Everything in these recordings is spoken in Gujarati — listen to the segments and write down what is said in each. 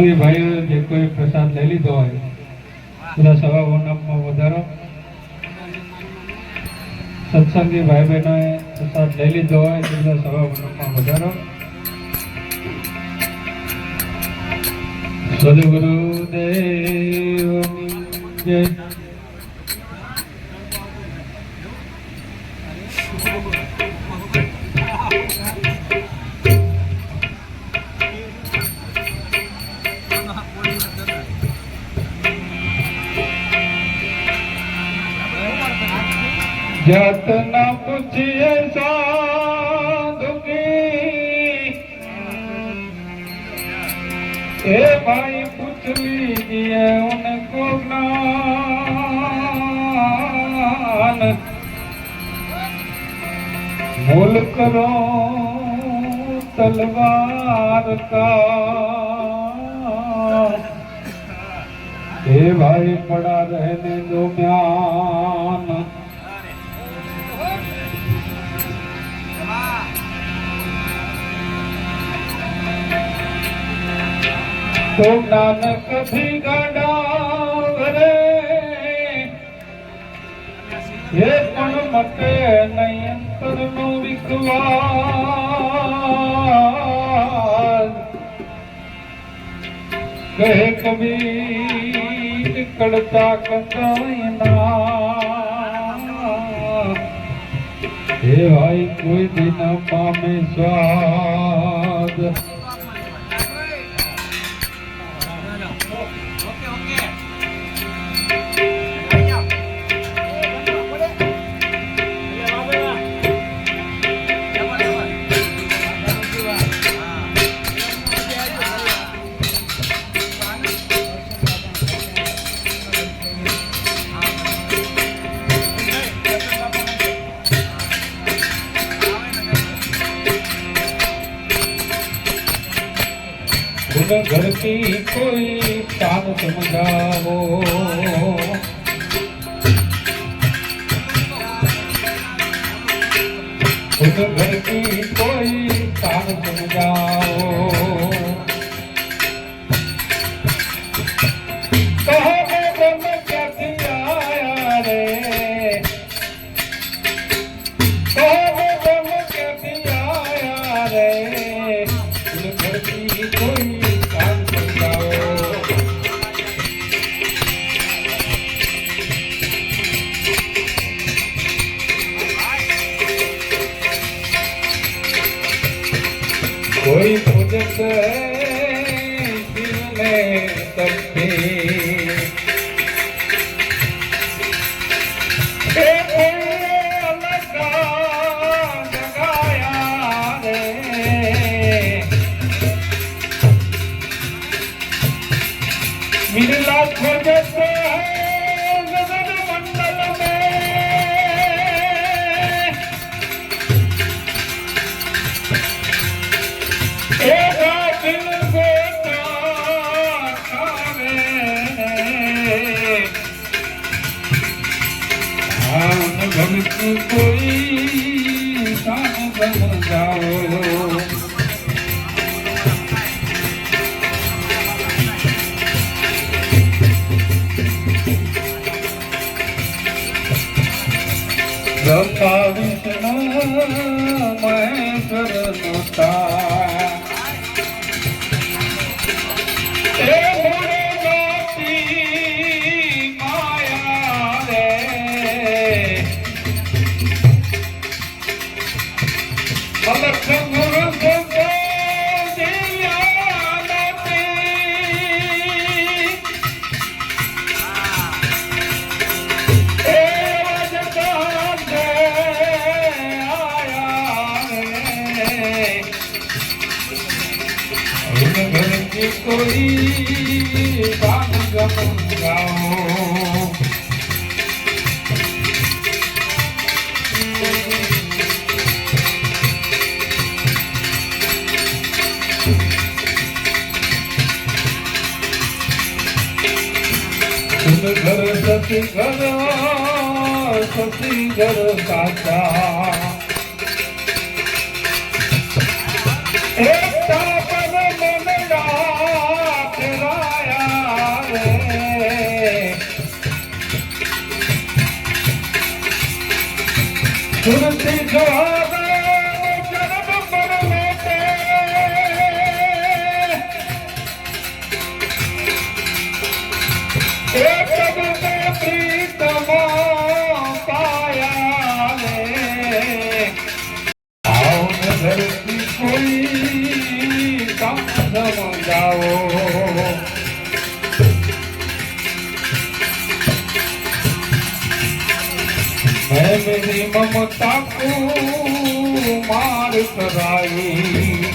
કોઈ ભાઈઓ જે કોઈ પ્રસાદ લઈ લીધો હોય, બધા સવા વનમમાં વધારો. સત્સંગી ભાઈ બહેનોએ પ્રસાદ લઈ લીધો હોય બધા સવા વનમમાં વધારો. સદગુરુ દેવની જય न पुछिए हे भाई पुछ लीजिए उनको नान मूल करो तलवार का ए भाई पड़ा रहने दो म्यान તો નાનકથી ગડાવરે એ પણ વિશ્વાસ. કહે કબીર કડતા કંદાયના હે ભાઈ કોઈ દિન પામે સ્વાદ. ભૂલ ઘડતી કોઈ કામ સમજાવો. ભૂલ ઘડતી કોઈ કામ સમજાવો. में મહેશ્વર નો उन घर की कोई बात गमगाओ उन घर सती घर सती घर साचा મેરી મમતા કુ માર કરાઈ.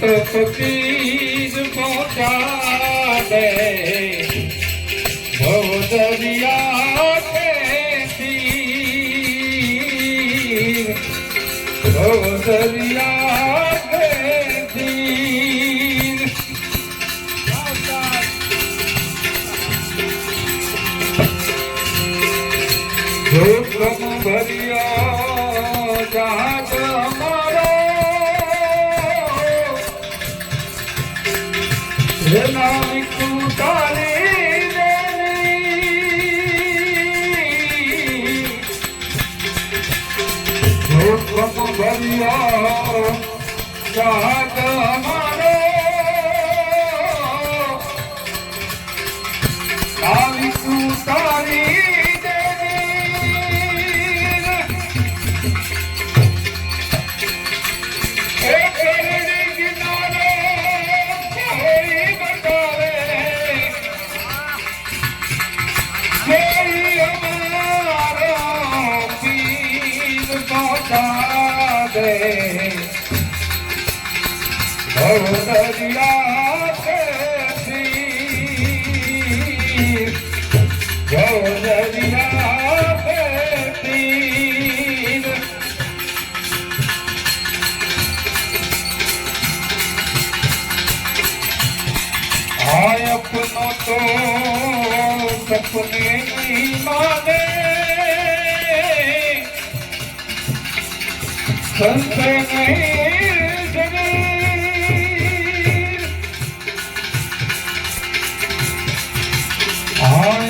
સુખ બીજ પહોંચાડે. ભવદરિયા ભવદરિયા ભરિયા દરિયા દે ભવદરિયા સપને નહીં માને.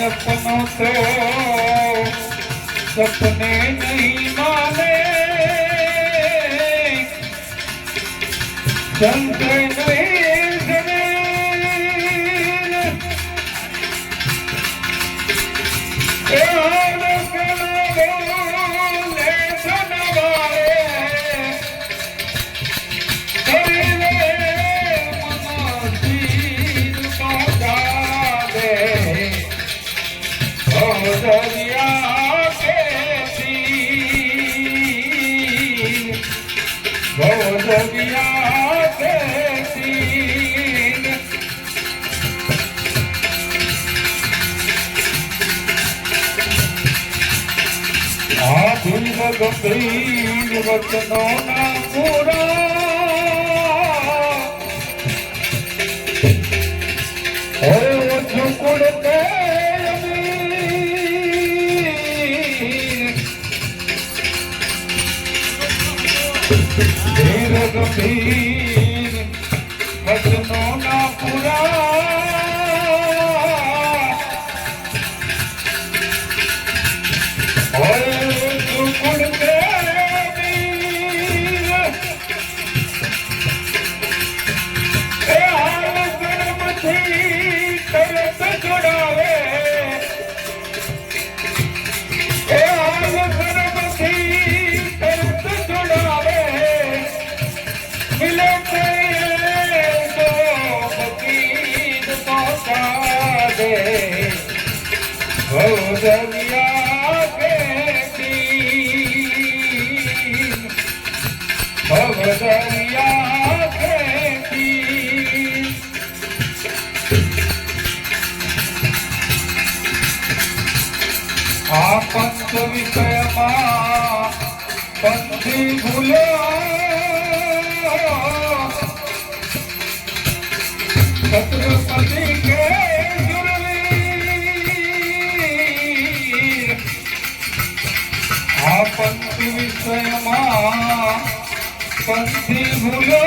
अपनो तो सपने नहीं माने चंद्र नहीं ગંભીર વચનો ના પૂરા હવે ઓછું કુળ ધીર ગંભીર આ પંચ વિષયમાં પંથી ભૂલ્યો છત્રપતિ કે આ પંચ વિષયમાં પંથી ભૂલો